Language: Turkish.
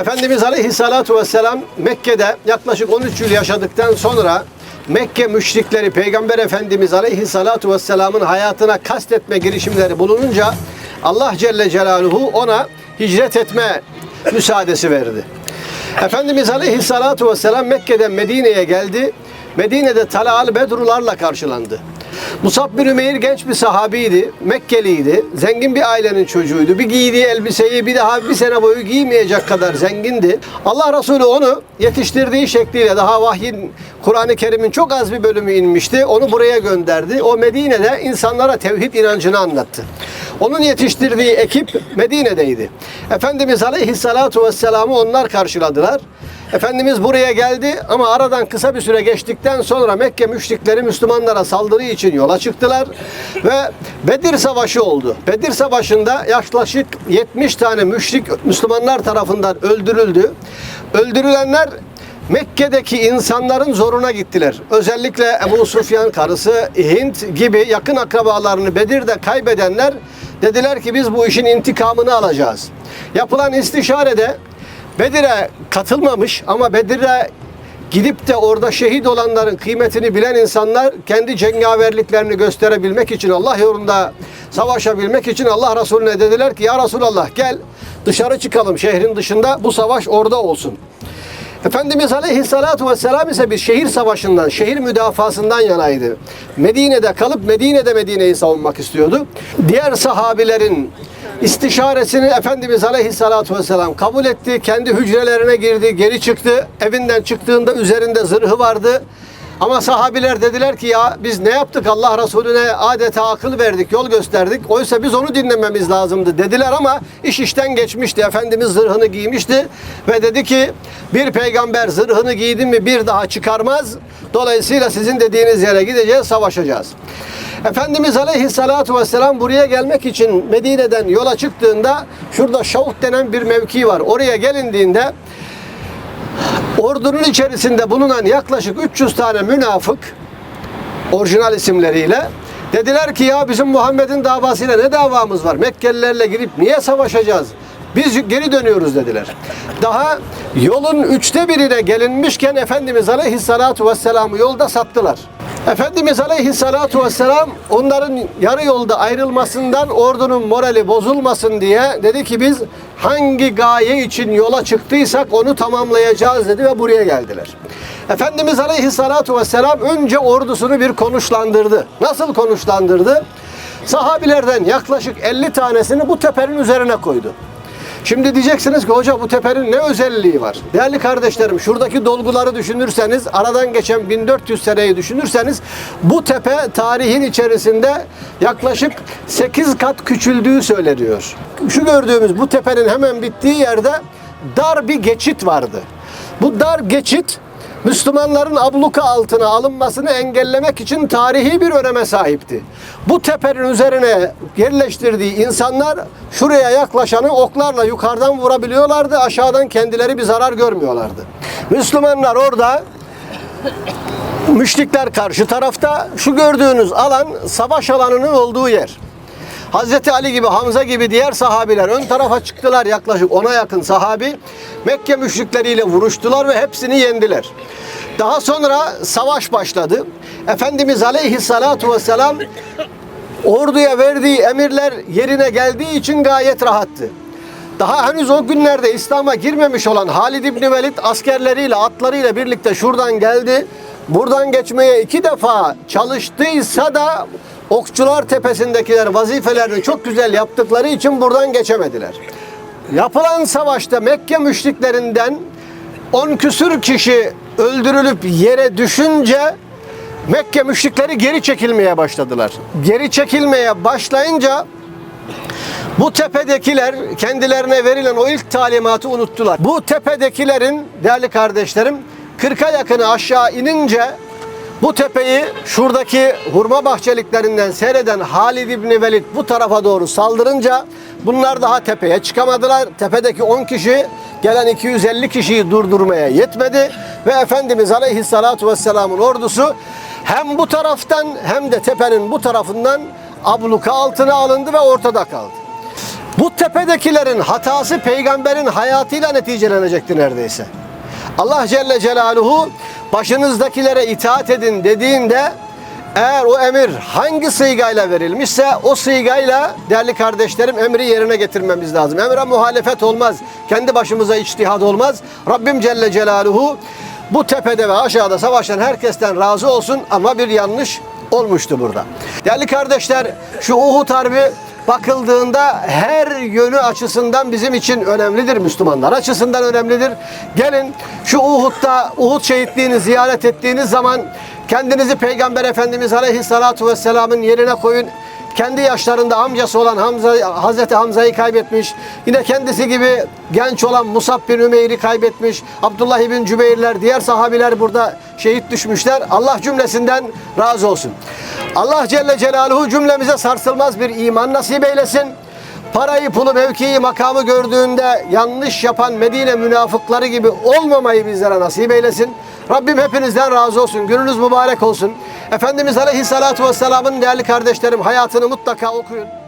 Efendimiz Aleyhissalatu vesselam Mekke'de yaklaşık 13 yıl yaşadıktan sonra Mekke müşrikleri Peygamber Efendimiz Aleyhissalatu vesselamın hayatına kastetme girişimleri bulununca Allah Celle Celaluhu ona hicret etme müsaadesi verdi. Efendimiz Aleyhissalatu vesselam Mekke'den Medine'ye geldi. Medine'de Talal Bedrularla karşılandı. Musab bin Ümeyr genç bir sahabiydi, Mekkeliydi, zengin bir ailenin çocuğuydu. Bir giydiği elbiseyi bir daha bir sene boyu giymeyecek kadar zengindi. Allah Resulü onu yetiştirdiği şekliyle daha vahyin Kur'an-ı Kerim'in çok az bir bölümü inmişti. Onu buraya gönderdi. O Medine'de insanlara tevhid inancını anlattı. Onun yetiştirdiği ekip Medine'deydi. Efendimiz Aleyhissalatu Vesselam'ı onlar karşıladılar. Efendimiz buraya geldi ama aradan kısa bir süre geçtikten sonra Mekke müşrikleri Müslümanlara saldırı için yola çıktılar ve Bedir Savaşı oldu. Bedir Savaşı'nda yaklaşık 70 tane müşrik Müslümanlar tarafından öldürüldü. Öldürülenler Mekke'deki insanların zoruna gittiler. Özellikle Ebu Sufyan karısı Hint gibi yakın akrabalarını Bedir'de kaybedenler dediler ki biz bu işin intikamını alacağız. Yapılan istişarede Bedir'e katılmamış ama Bedir'e gidip de orada şehit olanların kıymetini bilen insanlar kendi cengaverliklerini gösterebilmek için Allah yolunda savaşabilmek için Allah Resulüne dediler ki ya Resulallah gel dışarı çıkalım şehrin dışında bu savaş orada olsun. Efendimiz Aleyhisselatü Vesselam ise bir şehir savaşından, şehir müdafasından yanaydı. Medine'de kalıp Medine'de Medine'yi savunmak istiyordu. Diğer sahabilerin istişaresini Efendimiz Aleyhisselatü Vesselam kabul etti. Kendi hücrelerine girdi, geri çıktı. Evinden çıktığında üzerinde zırhı vardı. Ama sahabiler dediler ki ya biz ne yaptık Allah Resulüne adeta akıl verdik, yol gösterdik. Oysa biz onu dinlememiz lazımdı dediler ama iş işten geçmişti. Efendimiz zırhını giymişti ve dedi ki bir peygamber zırhını giydi mi bir daha çıkarmaz. Dolayısıyla sizin dediğiniz yere gideceğiz, savaşacağız. Efendimiz Aleyhisselatü Vesselam buraya gelmek için Medine'den yola çıktığında şurada Şavut denen bir mevki var. Oraya gelindiğinde ordunun içerisinde bulunan yaklaşık 300 tane münafık orijinal isimleriyle dediler ki ya bizim Muhammed'in davasıyla ne davamız var? Mekkelilerle girip niye savaşacağız? Biz geri dönüyoruz dediler. Daha yolun üçte birine gelinmişken Efendimiz Aleyhisselatü Vesselam'ı yolda sattılar. Efendimiz Aleyhisselatü Vesselam onların yarı yolda ayrılmasından ordunun morali bozulmasın diye dedi ki biz hangi gaye için yola çıktıysak onu tamamlayacağız dedi ve buraya geldiler. Efendimiz Aleyhisselatü Vesselam önce ordusunu bir konuşlandırdı. Nasıl konuşlandırdı? Sahabilerden yaklaşık 50 tanesini bu tepenin üzerine koydu. Şimdi diyeceksiniz ki hoca bu tepenin ne özelliği var? Değerli kardeşlerim şuradaki dolguları düşünürseniz aradan geçen 1400 seneyi düşünürseniz bu tepe tarihin içerisinde yaklaşık 8 kat küçüldüğü söyleniyor. Şu gördüğümüz bu tepenin hemen bittiği yerde dar bir geçit vardı. Bu dar geçit Müslümanların abluka altına alınmasını engellemek için tarihi bir öneme sahipti. Bu tepenin üzerine yerleştirdiği insanlar şuraya yaklaşanı oklarla yukarıdan vurabiliyorlardı. Aşağıdan kendileri bir zarar görmüyorlardı. Müslümanlar orada müşrikler karşı tarafta şu gördüğünüz alan savaş alanının olduğu yer. Hazreti Ali gibi, Hamza gibi diğer sahabiler ön tarafa çıktılar yaklaşık ona yakın sahabi. Mekke müşrikleriyle vuruştular ve hepsini yendiler. Daha sonra savaş başladı. Efendimiz Aleyhissalatu vesselam orduya verdiği emirler yerine geldiği için gayet rahattı. Daha henüz o günlerde İslam'a girmemiş olan Halid İbni Velid askerleriyle, atlarıyla birlikte şuradan geldi. Buradan geçmeye iki defa çalıştıysa da Okçular Tepesi'ndekiler vazifelerini çok güzel yaptıkları için buradan geçemediler. Yapılan savaşta Mekke müşriklerinden 10 küsür kişi öldürülüp yere düşünce Mekke müşrikleri geri çekilmeye başladılar. Geri çekilmeye başlayınca bu tepedekiler kendilerine verilen o ilk talimatı unuttular. Bu tepedekilerin değerli kardeşlerim 40'a yakını aşağı inince bu tepeyi şuradaki hurma bahçeliklerinden seyreden Halid İbni Velid bu tarafa doğru saldırınca bunlar daha tepeye çıkamadılar. Tepedeki 10 kişi gelen 250 kişiyi durdurmaya yetmedi ve Efendimiz Aleyhisselatü Vesselam'ın ordusu hem bu taraftan hem de tepenin bu tarafından abluka altına alındı ve ortada kaldı. Bu tepedekilerin hatası peygamberin hayatıyla neticelenecekti neredeyse. Allah Celle Celaluhu başınızdakilere itaat edin dediğinde eğer o emir hangi sıygayla verilmişse o sıygayla değerli kardeşlerim emri yerine getirmemiz lazım. Emre muhalefet olmaz. Kendi başımıza içtihad olmaz. Rabbim Celle Celaluhu bu tepede ve aşağıda savaşan herkesten razı olsun ama bir yanlış olmuştu burada. Değerli kardeşler şu Uhud Harbi bakıldığında her yönü açısından bizim için önemlidir Müslümanlar açısından önemlidir. Gelin şu Uhud'da Uhud şehitliğini ziyaret ettiğiniz zaman kendinizi Peygamber Efendimiz Aleyhissalatu Vesselam'ın yerine koyun. Kendi yaşlarında amcası olan Hamza, Hazreti Hamza'yı kaybetmiş. Yine kendisi gibi genç olan Musab bin Ümeyr'i kaybetmiş. Abdullah bin Cübeyrler, diğer sahabiler burada şehit düşmüşler. Allah cümlesinden razı olsun. Allah Celle Celaluhu cümlemize sarsılmaz bir iman nasip eylesin. Parayı, pulu, mevkiyi, makamı gördüğünde yanlış yapan Medine münafıkları gibi olmamayı bizlere nasip eylesin. Rabbim hepinizden razı olsun. Gününüz mübarek olsun. Efendimiz Aleyhisselatü Vesselam'ın değerli kardeşlerim hayatını mutlaka okuyun.